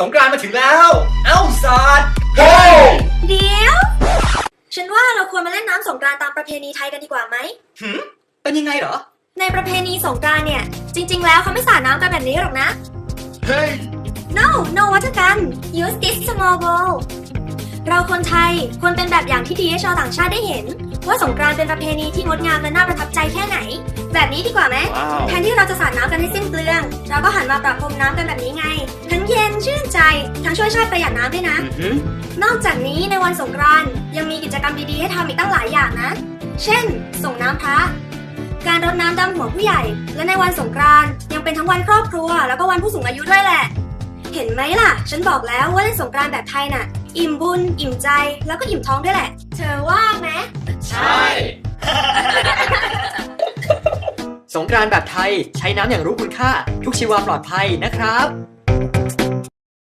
สงกรานต์มาถึงแล้ว เอ้าสาดเฮ้เดี๋ยว ฉันว่าเราควรมาเล่นน้ำสงกรานต์ตามประเพณีไทยกันดีกว่าไหม หืมเป็นยังไงเหรอ ในประเพณีสงกรานต์เนี่ย จริง ๆ แล้วเขาไม่สาดน้ำกันแบบนี้หรอกนะ เฮ้ย no no วัฒกัน use this small bowl เราคนไทยควรเป็นแบบอย่างที่ดีให้ชาวต่างชาติได้เห็น ว่าสงกรานต์เป็นประเพณีที่งดงามและน่าประทับใจแค่ไหน แบบนี้ดีกว่าไหม ว้าว แทนที่เราจะสาดน้ำกันให้สิ้นเปลือง เราก็หันมาประพรมน้ำกันแบบนี้ไง ทั้งเย็นชื่นใจทั้ง ช่วยชาติประหยัดน้ำด้วยนะอือหือนอกจากนี้ในวันสงกรานต์ยังมีกิจกรรมดีๆให้ทำอีกตั้งหลายอย่างนะ เช่น ส่งน้ำพระ การรดน้ำดำหัวผู้ใหญ่ และในวันสงกรานต์ยังเป็นทั้งวันครอบครัว แล้วก็วันผู้สูงอายุด้วยแหละ เห็นไหมล่ะ ฉันบอกแล้วว่าเล่นสงกรานต์แบบไทยน่ะ อิ่มบุญ อิ่มใจ แล้วก็อิ่มท้องด้วยแหละ เธอว่าไหมใช่สงกรานต์แบบไทยใช้น้ำอย่างรู้คุณค่า ทุกชีวาปลอดภัยนะครับ